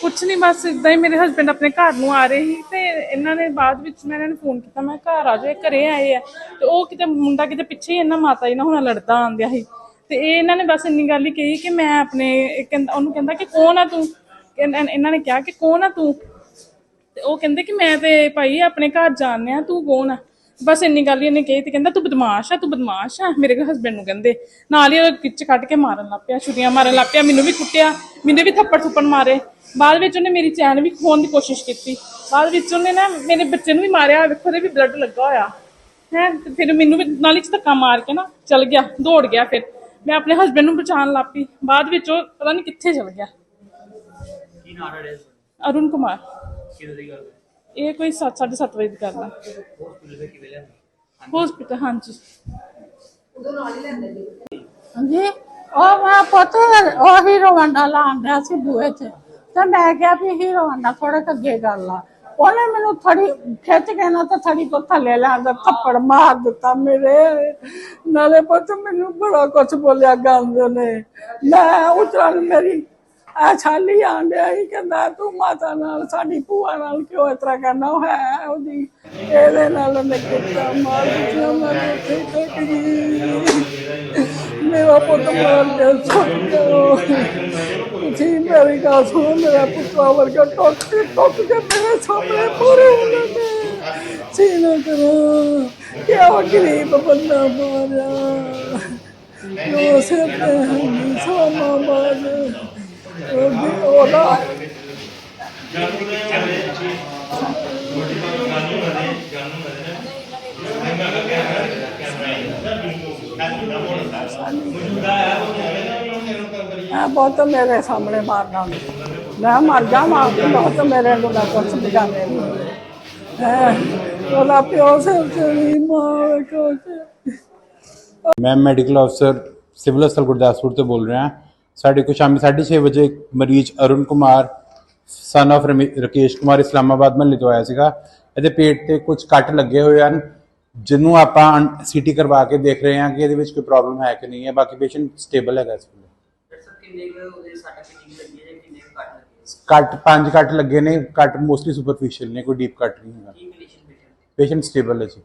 ਕੁਛ ਨਹੀਂ ਬਸ ਇਦਾਂ ਹੀ ਮੇਰੇ ਹਸਬੰਡ ਆਪਣੇ ਘਰ ਨੂੰ ਆ ਰਹੇ ਸੀ ਤੇ ਇਹਨਾਂ ਨੇ ਬਾਅਦ ਵਿੱਚ ਮੈਂ ਇਹਨਾਂ ਨੂੰ ਫੋਨ ਕੀਤਾ, ਮੈਂ ਘਰ ਆ ਜਾਓ ਘਰੇ ਆਏ ਆ। ਤੇ ਉਹ ਕਿਤੇ ਮੁੰਡਾ ਕਿਤੇ ਪਿੱਛੇ ਹੀ ਇਹਨਾਂ ਮਾਤਾ ਜੀ ਨਾਲ ਹੁਣ ਲੜਦਾ ਆਂਦਿਆ ਸੀ। ਤੇ ਇਹ ਇਹਨਾਂ ਨੇ ਬਸ ਇੰਨੀ ਗੱਲ ਹੀ ਕਹੀ ਕਿ ਮੈਂ ਆਪਣੇ ਕਹਿੰਦਾ, ਉਹਨੂੰ ਕਹਿੰਦਾ ਕਿ ਕੌਣ ਆ ਤੂੰ? ਇਹਨਾਂ ਨੇ ਕਿਹਾ ਕਿ ਕੌਣ ਆ ਤੂੰ? ਤੇ ਉਹ ਕਹਿੰਦੇ ਕਿ ਮੈਂ ਤੇ ਭਾਈ ਆਪਣੇ ਘਰ ਜਾਣਿਆ ਤੂੰ ਕੌਣ ਆ? ਬਸ ਇੰਨੀ ਗੱਲ ਹੀ ਇਹਨੇ ਕਹੀ ਤੇ ਕਹਿੰਦਾ ਤੂੰ ਬਦਮਾਸ਼ ਆ ਤੂੰ ਬਦਮਾਸ਼ ਆ। ਮੇਰੇ ਹਸਬੰਡ ਨੂੰ ਕਹਿੰਦੇ। ਨਾਲ ਹੀ ਉਹ ਕਿੱਚ ਕੱਢ ਕੇ ਮਾਰਨ ਲੱਗ ਪਿਆ ਛੁਰੀਆਂ ਮਾਰਨ ਲੱਗ ਪਿਆ ਮੈਨੂੰ ਵੀ ਕੁੱਟਿਆ ਮੈਨੂੰ ਵੀ ਥੱਪੜ ਥੁੱਪੜ ਮਾਰੇ। ਬਾਅਦ ਵਿੱਚ ਉਹਨੇ ਮੇਰੀ ਚੈਨ ਵੀ ਖੋਣ ਦੀ ਕੋਸ਼ਿਸ਼ ਕੀਤੀ। ਬਾਅਦ ਵਿੱਚ ਉਹਨੇ ਨਾ ਮੇਰੇ ਬੱਚੇ ਨੂੰ ਵੀ ਮਾਰਿਆ ਵੇਖੋ ਉਹਦੇ ਵੀ ਬਲੱਡ ਲੱਗਾ ਹੋਇਆ। ਹੈ ਫਿਰ ਮੈਨੂੰ ਵੀ ਨਾਲੀ ਚ ਧੱਕਾ ਮਾਰ ਕੇ ਨਾ ਚਲ ਗਿਆ ਦੌੜ ਗਿਆ ਫਿਰ। ਮੈਂ ਆਪਣੇ ਹਸਬੰਡ ਨੂੰ ਬਚਾਉਣ ਲੱਗ ਪਈ। ਬਾਅਦ ਵਿੱਚ ਉਹ ਪਤਾ ਨਹੀਂ ਕਿੱਥੇ ਚਲ ਗਿਆ। ਕੀ ਨਾਮ ਹੈ ਅਰੁਣ ਕੁਮਾਰ। ਕਿਹਦੇ ਦੀ ਗੱਲ ਹੈ? ਇਹ ਕੋਈ 7:30 ਵਜੇ ਦੀ ਗੱਲ ਆ। ਹਸਪੀਟਲ ਹਾਂਜੀ। ਹਾਂਜੀ। ਉਹ ਮੈਂ ਪੁੱਤ, ਉਹ ਹੀਰੋ ਵੰਡਾ ਲਾਉਣ ਡਿਆ ਸੀ ਬੂਹੇ 'ਚ ਤੇ ਮੈਂ ਕਿਹਾ ਵੀ ਹੀਰੋ ਵੰਡਾ ਥੋੜਾ ਅੱਗੇ ਕਰ ਲਾ ਉਹਨੇ ਮੈਨੂੰ ਥੜੀ ਖਿੱਚ ਕੇ ਨਾ ਤਾਂ ਥੜੀ ਤੋਂ ਥੱਲੇ ਲਿਆਂਦਾ ਥੱਪੜ ਮਾਰ ਦਿੱਤਾ ਮੇਰੇ। ਨਾਲੇ ਪੁੱਤ ਮੈਨੂੰ ਬੜਾ ਕੁਛ ਬੋਲਿਆ ਗੰਦ ਨੇ। ਮੈਂ ਉਤਰਨ ਮੇਰੀ ਆ ਛਾਲੀ ਆਂਡਿਆ ਸੀ ਕਹਿੰਦਾ ਤੂੰ ਮਾਤਾ ਨਾਲ, ਸਾਡੀ ਭੂਆ ਨਾਲ ਕਿਉਂ ਇਸ ਤਰ੍ਹਾਂ ਕਰਨਾ? ਉਹ ਹੈ ਉਹਦੀ, ਇਹਦੇ ਨਾਲ ਉਹਨੇ ਕੀਤਾ ਮਾਰ ਦਿੱਤਾ ਮੈਂ ਉੱਥੇ ਟਿਕ ਗਈ ਮੇਰਾ ਪੁੱਤ ਮਾਰ ਕੇ ਸੁੱਟ ਤੁਸੀਂ ਮੇਰੀ ਗੱਲ ਸੁਣੋ, ਮੇਰਾ ਪੁੱਤਰਾ ਵਰਗਾ ਟੁੱਟ ਕੇ ਟੁੱਟ ਕੇ ਮੇਰੇ ਸਾਹਮਣੇ ਪੂਰੇ ਉਹਨਾਂ ਨੇ ਸੀਨਾ ਕਰੋ ਕਿਆ ਗਰੀਬ ਬੰਦਾ ਮਾਰਿਆ। ਜੋ ਸਿਰ ਤੇ ਹੰਦੀ ਸਾਮਾ ਬਾਜ ਮੈਂ ਬਹੁਤ ਮੇਰੇ ਸਾਹਮਣੇ ਮਾਰਨਾ ਮੈਂ ਮਰ ਜਾ, ਮਾਰ ਬਹੁਤ ਮੇਰੇ ਨੂੰ ਨਾ ਕੁਛ ਬਜਾਣੇ ਹੈ, ਉਹਦਾ ਪਿਓ ਸਿਰ ਤੇ ਵੀ ਮਾਰ ਮੈਂ ਮੈਡੀਕਲ ਅਫਸਰ ਸਿਵਲ ਹਸਪਤਾਲ ਗੁਰਦਾਸਪੁਰ ਤੋਂ ਬੋਲ ਰਿਹਾ। ਸਾਡੇ ਕੋਲ ਸ਼ਾਮੀ 6:30 ਵਜੇ ਮਰੀਜ਼ ਅਰੁਣ ਕੁਮਾਰ ਸਨ ਰਮੇ- ਰਕੇਸ਼ ਕੁਮਾਰ ਇਸਲਾਮਾਬਾਦ ਮਹੱਲੇ ਤੋਂ ਆਇਆ ਸੀਗਾ। ਇਹਦੇ ਪੇਟ ਤੇ ਕੁਝ ਕੱਟ ਲੱਗੇ ਹੋਏ ਹਨ ਜਿਹਨੂੰ ਆਪਾਂ ਸੀਟੀ ਕਰਵਾ ਕੇ ਦੇਖ ਰਹੇ ਹਾਂ ਕਿ ਇਹਦੇ ਵਿੱਚ ਕੋਈ ਪ੍ਰੋਬਲਮ ਹੈ ਕਿ ਨਹੀਂ ਹੈ। ਬਾਕੀ ਪੇਸ਼ੈਂਟ ਸਟੇਬਲ ਹੈਗਾ ਇਸ ਵੇਲੇ। ਕੁ ਕੁ ਕੁ ਕੱਟ ਪੰਜ ਕੱਟ ਲੱਗੇ ਨੇ ਕੱਟ ਮੋਸਟਲੀ ਸੁਪਰਫੀਸ਼ੀਅਲ ਨੇ ਕੋਈ ਡੀਪ ਕੱਟ ਨਹੀਂ ਹੈਗਾ। ਕੀ ਪੇਸ਼ੈਂਟ ਸਟੇਬਲ ਹੈ ਜੀ।